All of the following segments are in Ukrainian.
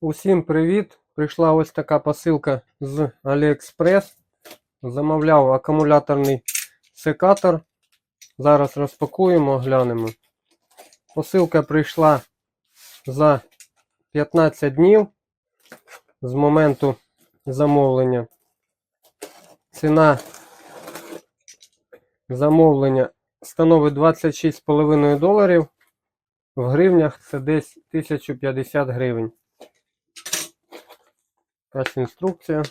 Усім привіт! Прийшла ось така посилка з AliExpress. Замовляв акумуляторний секатор. Зараз розпакуємо, глянемо. Посилка прийшла за 15 днів з моменту замовлення. Ціна замовлення становить 26,5 доларів. В гривнях це десь 1050 гривень. Якась інструкція.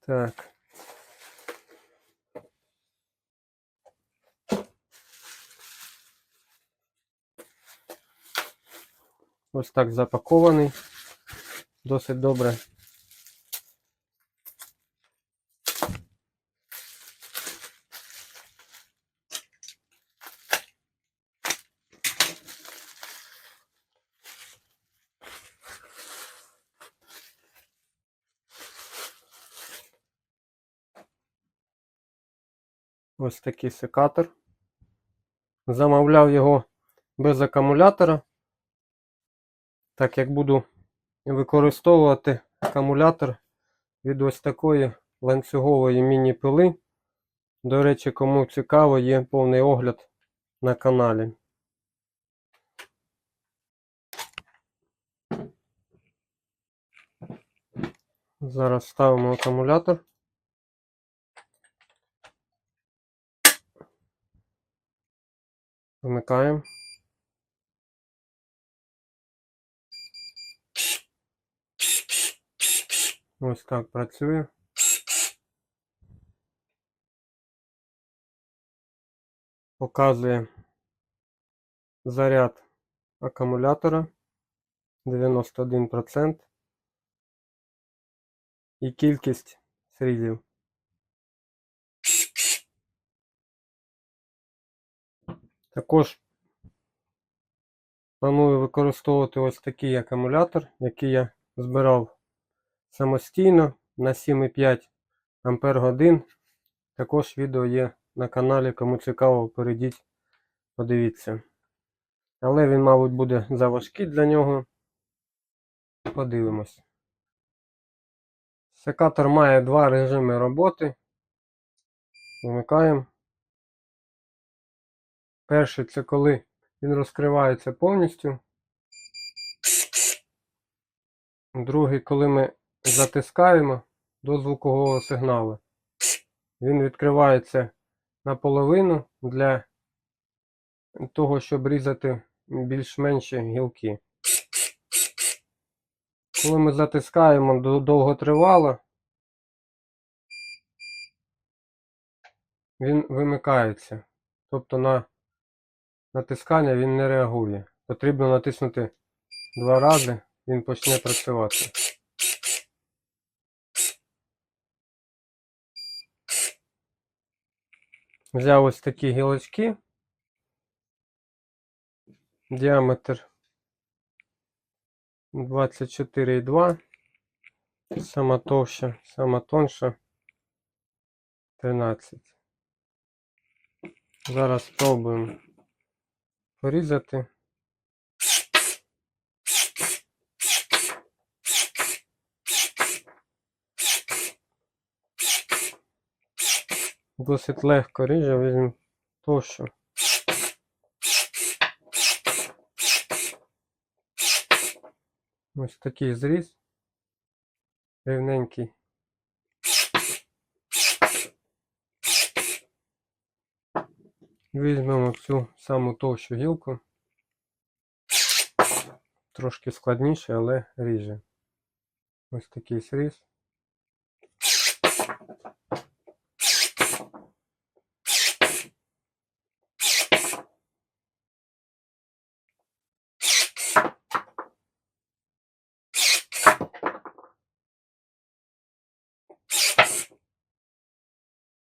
Так. Ось так запакований. Досить добре. Ось такий секатор. Замовляв його без акумулятора. Так як буду використовувати акумулятор від ось такої ланцюгової міні-пили. До речі, кому цікаво, є повний огляд на каналі. Зараз ставимо акумулятор. Вмикаємо. Ось так працює. Показує заряд акумулятора 91% і кількість срізів. Також планую використовувати ось такий акумулятор, який я збирав самостійно на 7,5 Ампер годин. Також відео є на каналі, кому цікаво, перейдіть, подивіться. Але він, мабуть, буде заважкий для нього. Подивимось. Секатор має два режими роботи. Вмикаємо. Перший це коли він розкривається повністю. Другий, коли ми затискаємо до звукового сигналу. Він відкривається наполовину для того, щоб різати більш-менші гілки. Коли ми затискаємо до- довготривало, він вимикається. Тобто на натискання він не реагує. Потрібно натиснути два рази, він почне працювати. Взяв ось такі гілочки. Діаметр 24,2. Сама товща, сама тонша 13. Зараз спробуємо порізати. Досить легко ріже, візьмемо товщу. Ось такий зріз. Рівненький. Візьмемо цю саму товщу гілку. Трошки складніше, але ріже. Ось такий сріз.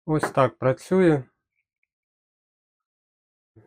Ось так працює.